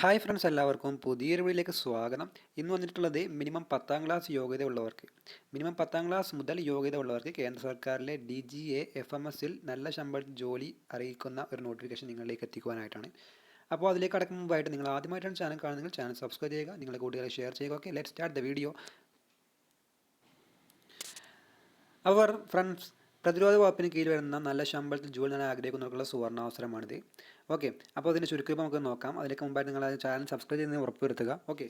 Hi friends എല്ലാവർക്കും പുതിയൊരു വീഡിയോയിലേക്ക് സ്വാഗതം. ഇന്ന് വന്നിട്ടുള്ളത് മിനിമം പത്താം ക്ലാസ് യോഗ്യത ഉള്ളവർക്ക് മിനിമം പത്താം ക്ലാസ് മുതൽ യോഗ്യത ഉള്ളവർക്ക് കേന്ദ്ര സർക്കാരിലെ D G A F M എസിൽ നല്ല ശമ്പള ജോലി അറിയിക്കുന്ന ഒരു നോട്ടിഫിക്കേഷൻ നിങ്ങളിലേക്ക് എത്തിക്കുവാനായിട്ടാണ്. അപ്പോൾ അതിലേക്ക് കടക്കും മുമ്പായിട്ട് നിങ്ങൾ ആദ്യമായിട്ടാണ് ചാനൽ കാണുന്നെങ്കിൽ ചാനൽ സബ്സ്ക്രൈബ് ചെയ്യുക നിങ്ങളുടെ കൂട്ടുകാരെ ഷെയർ ചെയ്യുക. Okay let start the video our friends പ്രതിരോധ വകുപ്പിന് കീഴിൽ വരുന്ന നല്ല ശമ്പളത്തിൽ ജോലി നേടാൻ ആഗ്രഹിക്കുന്നവർക്കുള്ള സുവർണാവസരമാണിത്. ഓക്കെ. അപ്പോൾ അതിന്റെ ചുരുക്കം നമുക്ക് നോക്കാം. അതിലേക്ക് മുമ്പായിട്ട് നിങ്ങൾ ചാനൽ സബ്സ്ക്രൈബ് ചെയ്യുന്നത് ഉറപ്പുവരുത്തുക. ഓക്കെ.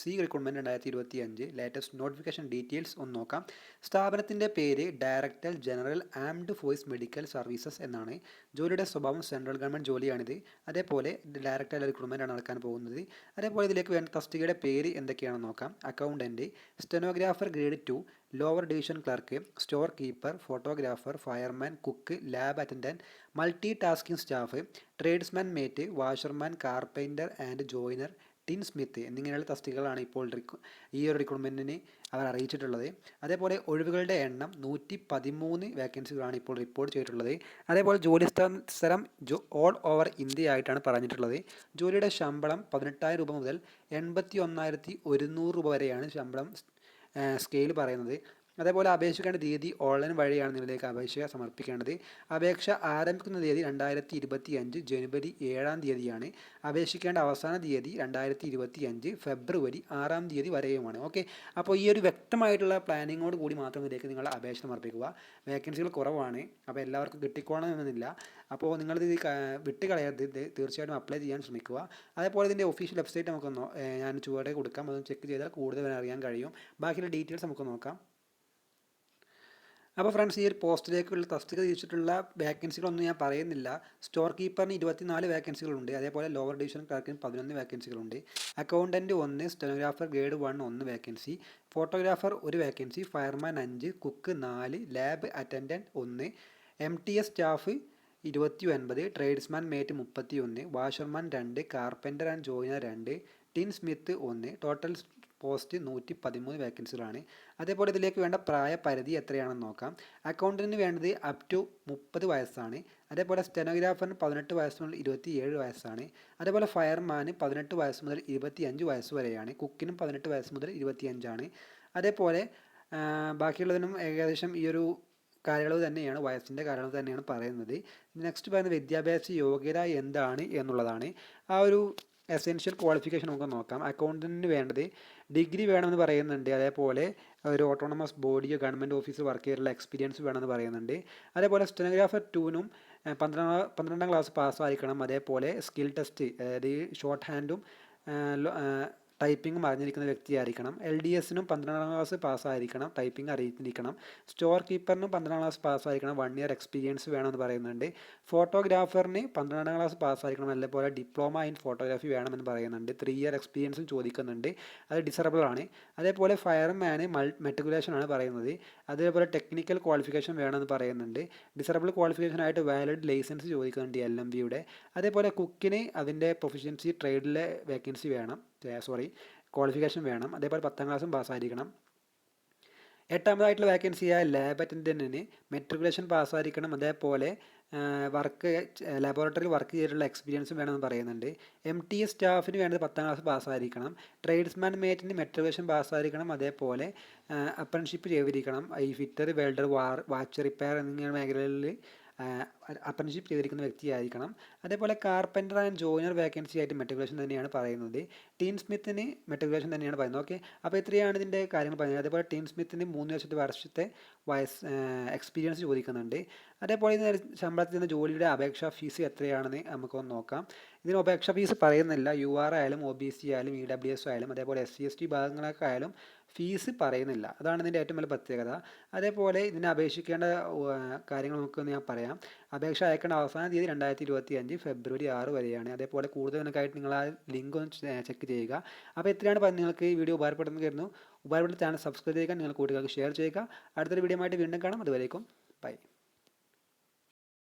സി റിക്രൂട്ട്മെന്റ് രണ്ടായിരത്തി ഇരുപത്തി അഞ്ച് ലേറ്റസ്റ്റ് നോട്ടിഫിക്കേഷൻ ഡീറ്റെയിൽസ് ഒന്ന് നോക്കാം. സ്ഥാപനത്തിന്റെ പേര് director general armed force medical services എന്നാണ്. ജോലിയുടെ സ്വഭാവം സെൻട്രൽ ഗവൺമെന്റ് ജോലിയാണിത്. അതേപോലെ ഡയറക്ടർ റിക്രൂട്ട്മെന്റ് ആണ് നടക്കാൻ പോകുന്നത്. അതേപോലെ ഇതിലേക്ക് വേണ്ട തസ്തികയുടെ പേര് എന്തൊക്കെയാണെന്ന് നോക്കാം. Accountant stenographer grade two lower division clerk storekeeper photographer fireman cook lab attendant multi tasking staff tradesman mate washerman carpenter and joiner tinsmith എന്നിങ്ങനെയുള്ള തസ്തികകളാണ് ഇപ്പോൾ ഈ ഒരു റിക്രൂട്ട്മെന്റിന് അവർ അറിയിച്ചിട്ടുള്ളത്. അതേപോലെ ഒഴിവുകളുടെ എണ്ണം നൂറ്റി പതിമൂന്ന് വേക്കൻസികളാണ് ഇപ്പോൾ റിപ്പോർട്ട് ചെയ്തിട്ടുള്ളത്. അതേപോലെ ജോലി സ്ഥലം ഓൾ ഓവർ ഇന്ത്യ ആയിട്ടാണ് പറഞ്ഞിട്ടുള്ളത്. ജോലിയുടെ ശമ്പളം പതിനെട്ടായിരം രൂപ മുതൽ എൺപത്തി ഒന്നായിരത്തി ഒരുന്നൂറ് രൂപ വരെയാണ് ശമ്പളം സ്കെയിൽ പറയുന്നത്. അതേപോലെ അപേക്ഷിക്കേണ്ട തീയതി ഓൺലൈൻ വഴിയാണ് നിങ്ങളിലേക്ക് അപേക്ഷ സമർപ്പിക്കേണ്ടത്. അപേക്ഷ ആരംഭിക്കുന്ന തീയതി രണ്ടായിരത്തി ഇരുപത്തി അഞ്ച് ജനുവരി ഏഴാം തീയതിയാണ്. അപേക്ഷിക്കേണ്ട അവസാന തീയതി രണ്ടായിരത്തി ഇരുപത്തി അഞ്ച് ഫെബ്രുവരി ആറാം തീയതി വരെയുമാണ്. ഓക്കെ? അപ്പോൾ ഈ ഒരു വ്യക്തമായിട്ടുള്ള പ്ലാനിങ്ങോട് കൂടി മാത്രം ഇതിലേക്ക് നിങ്ങൾ അപേക്ഷ സമർപ്പിക്കുക. വേക്കൻസികൾ കുറവാണ്. അപ്പോൾ എല്ലാവർക്കും കിട്ടിക്കോണമെന്നില്ല അപ്പോൾ നിങ്ങളിത് വിട്ട് കളയാതെ തീർച്ചയായിട്ടും അപ്ലൈ ചെയ്യാൻ ശ്രമിക്കുക. അതേപോലെ ഇതിന്റെ ഒഫീഷ്യൽ വെബ്സൈറ്റ് നമുക്കൊന്ന് ഞാൻ ചുവടെ കൊടുക്കാം. അതൊന്ന് ചെക്ക് ചെയ്താൽ കൂടുതൽ അറിയാൻ കഴിയും. ബാക്കിയുള്ള ഡീറ്റെയിൽസ് നമുക്ക് നോക്കാം. അപ്പോൾ ഫ്രണ്ട്സ് ഈ ഒരു പോസ്റ്റിലേക്കുള്ള തസ്തിക തിരിച്ചിട്ടുള്ള വേക്കൻസികളൊന്നും ഞാൻ പറയുന്നില്ല. സ്റ്റോർ കീപ്പറിന് ഇരുപത്തിനാല് വേക്കൻസികളുണ്ട് അതേപോലെ ലോവർ ഡിവിഷൻ ക്ലർക്കിന് പതിനൊന്ന് വേക്കൻസികളുണ്ട് അക്കൗണ്ടന്റ് ഒന്ന് സ്റ്റെനോഗ്രാഫർ ഗ്രേഡ് വൺ ഒന്ന് വേക്കൻസി ഫോട്ടോഗ്രാഫർ ഒരു വേക്കൻസി ഫയർമാൻ അഞ്ച് കുക്ക് നാല് ലാബ് അറ്റൻഡന്റ് ഒന്ന്. എം ടി എസ് സ്റ്റാഫ് ഇരുപത്തി ഒൻപത് ട്രേഡ്സ്മാൻ മേറ്റ് മുപ്പത്തി ഒന്ന് വാഷർമാൻ രണ്ട് കാർപ്പന്റർ ആൻഡ് ജോയിനർ രണ്ട് ടിൻ സ്മിത്ത് ഒന്ന് ടോട്ടൽ പോസ്റ്റ് നൂറ്റി പതിമൂന്ന് വേക്കൻസികളാണ്. അതേപോലെ ഇതിലേക്ക് വേണ്ട പ്രായപരിധി എത്രയാണെന്ന് നോക്കാം. അക്കൗണ്ടിന് വേണ്ടത് അപ് ടു മുപ്പത് വയസ്സാണ്. അതേപോലെ സ്റ്റെനോഗ്രാഫറിന് പതിനെട്ട് വയസ്സ് മുതൽ ഇരുപത്തി ഏഴ് വയസ്സാണ്. അതേപോലെ ഫയർമാന് പതിനെട്ട് വയസ്സ് മുതൽ ഇരുപത്തി അഞ്ച് വയസ്സ് വരെയാണ്. കുക്കിനും പതിനെട്ട് വയസ്സ് മുതൽ ഇരുപത്തിയഞ്ചാണ്. അതേപോലെ ബാക്കിയുള്ളതിനും ഏകദേശം ഈ ഒരു കാലയളവ് തന്നെയാണ് വയസ്സിന്റെ കാലയളവ് തന്നെയാണ് പറയുന്നത്. നെക്സ്റ്റ് പറയുന്നത് വിദ്യാഭ്യാസ യോഗ്യത എന്താണ് എന്നുള്ളതാണ്. ആ ഒരു എസെൻഷ്യൽ ക്വാളിഫിക്കേഷൻ നമുക്ക് നോക്കാം. അക്കൗണ്ടന്റിന് വേണ്ടത് ഡിഗ്രി വേണമെന്ന് പറയുന്നുണ്ട്. അതേപോലെ ഒരു ഓട്ടോണമസ് ബോഡിയോ ഗവൺമെന്റ് ഓഫീസ് വർക്ക് ചെയ്തിട്ടുള്ള എക്സ്പീരിയൻസ് വേണമെന്ന് പറയുന്നുണ്ട്. അതേപോലെ സ്റ്റെനോഗ്രാഫർ ടൂനും പന്ത്രണ്ടാം പന്ത്രണ്ടാം ക്ലാസ് പാസ്സായിരിക്കണം അതേപോലെ സ്കിൽ ടെസ്റ്റ് അതായത് ഷോർട്ട് ഹാൻഡും ടൈപ്പിംഗ് അറിഞ്ഞിരിക്കുന്ന വ്യക്തിയായിരിക്കണം. എൽ ഡി എസിനും പന്ത്രണ്ടാം ക്ലാസ് പാസ്സായിരിക്കണം. ടൈപ്പിംഗ് അറിയിച്ചിരിക്കണം. സ്റ്റോർ കീപ്പറിനും പന്ത്രണ്ടാം ക്ലാസ് പാസ്സായിരിക്കണം. വൺ ഇയർ എക്സ്പീരിയൻസ് വേണമെന്ന് പറയുന്നുണ്ട്. ഫോട്ടോഗ്രാഫറിന് പന്ത്രണ്ടാം ക്ലാസ് പാസ്സായിരിക്കണം. അതേപോലെ ഡിപ്ലോമ ഇൻ ഫോട്ടോഗ്രാഫി വേണമെന്ന് പറയുന്നുണ്ട്. ത്രീ ഇയർ എക്സ്പീരിയൻസും ചോദിക്കുന്നുണ്ട്. അത് ഡിസറബിൾ ആണ്. അതേപോലെ ഫയർമാന് മൾ മെട്രിക്കുലേഷൻ ആണ് പറയുന്നത്. അതേപോലെ ടെക്നിക്കൽ ക്വാളിഫിക്കേഷൻ വേണമെന്ന് പറയുന്നുണ്ട്. ഡിസറബിൾ ക്വാളിഫിക്കേഷൻ ആയിട്ട് വാലിഡ് ലൈസൻസ് ചോദിക്കുന്നുണ്ട് എൽ എം ബിയുടെ. അതേപോലെ കുക്കിന് അതിന്റെ പ്രൊഫിഷ്യൻസി ട്രേഡിലെ വേക്കൻസി വേണം. സോറി ക്വാളിഫിക്കേഷൻ വേണം. അതേപോലെ പത്താം ക്ലാസ്സും പാസ്സായിരിക്കണം. എട്ടാമതായിട്ടുള്ള വേക്കൻസിയായ ലാബ് അറ്റൻഡന്റിന് മെട്രിക്കുലേഷൻ പാസ്സായിരിക്കണം. അതേപോലെ വർക്ക് ലബോറട്ടറിയിൽ വർക്ക് ചെയ്തിട്ടുള്ള എക്സ്പീരിയൻസും വേണമെന്ന് പറയുന്നുണ്ട്. എം ടി എസ് സ്റ്റാഫിന് വേണ്ടത് പത്താം ക്ലാസ് പാസ്സായിരിക്കണം. ട്രേഡ്സ്മാൻ മേറ്റിന് മെട്രിക്കുലേഷൻ പാസ്സായിരിക്കണം. അതേപോലെ അപ്രൻഷിപ്പ് ചെയ്തിരിക്കണം. ഈ ഫിറ്റർ വെൽഡർ വാർ വാച്ച് റിപ്പയർ എന്നിങ്ങനെ മേഖലകളിൽ അപ്രന്റിഷിപ്പ് ചെയ്തിരിക്കുന്ന വ്യക്തിയായിരിക്കണം. അതേപോലെ കാർപ്പന്റർ ആൻഡ് ജോയിനർ വേക്കൻസി ആയിട്ട് മെട്രിക്കുലേഷൻ തന്നെയാണ് പറയുന്നത്. ടീം സ്മിത്തിന് മെട്രിക്കുലേഷൻ തന്നെയാണ് പറയുന്നത്. ഓക്കെ അപ്പോൾ ഇത്രയാണ് ഇതിന്റെ കാര്യങ്ങൾ പറയുന്നത്. അതേപോലെ ടീം സ്മിത്തിന് മൂന്ന് വർഷത്തെ വർഷത്തെ വയസ്സ് എക്സ്പീരിയൻസ് ചോദിക്കുന്നുണ്ട്. അതേപോലെ ഇതിന് ശമ്പളത്തിൽ നിന്ന് ജോലിയുടെ അപേക്ഷാ ഫീസ് എത്രയാണെന്ന് നമുക്കൊന്ന് നോക്കാം. ഇതിന് അപേക്ഷാ ഫീസ് പറയുന്നില്ല. യു ആർ ആയാലും ഒ ബി സി ആയാലും ഇ ഡബ്ല്യു എസ് ആയാലും അതേപോലെ എസ് സി എസ് ടി ഭാഗങ്ങളൊക്കെ ആയാലും ഫീസ് പറയുന്നില്ല. അതാണ് ഇതിന്റെ ഏറ്റവും വലിയ പ്രത്യേകത. അതേപോലെ ഇതിനെ അപേക്ഷിക്കേണ്ട കാര്യങ്ങൾ നമുക്കൊന്ന് ഞാൻ പറയാം. അപേക്ഷ അയക്കേണ്ട അവസാന തീയതി രണ്ടായിരത്തി ഇരുപത്തി അഞ്ച് ഫെബ്രുവരി ആറ് വരെയാണ്. അതേപോലെ കൂടുതലൊക്കെ നിങ്ങൾ ആ ലിങ്ക് ഒന്ന് ചെക്ക് ചെയ്യുക. അപ്പോൾ എത്രയാണ് നിങ്ങൾക്ക് ഈ വീഡിയോ ഉപകാരപ്പെടുന്നത് കരുതുന്നു. ഉപകാരപ്പെടുന്ന ചാനൽ സബ്സ്ക്രൈബ് ചെയ്യുക നിങ്ങൾ കൂട്ടുകാർക്ക് ഷെയർ ചെയ്യുക. അടുത്തൊരു വീഡിയോ ആയിട്ട് വീണ്ടും കാണാം. അതുവരേക്കും ബൈ.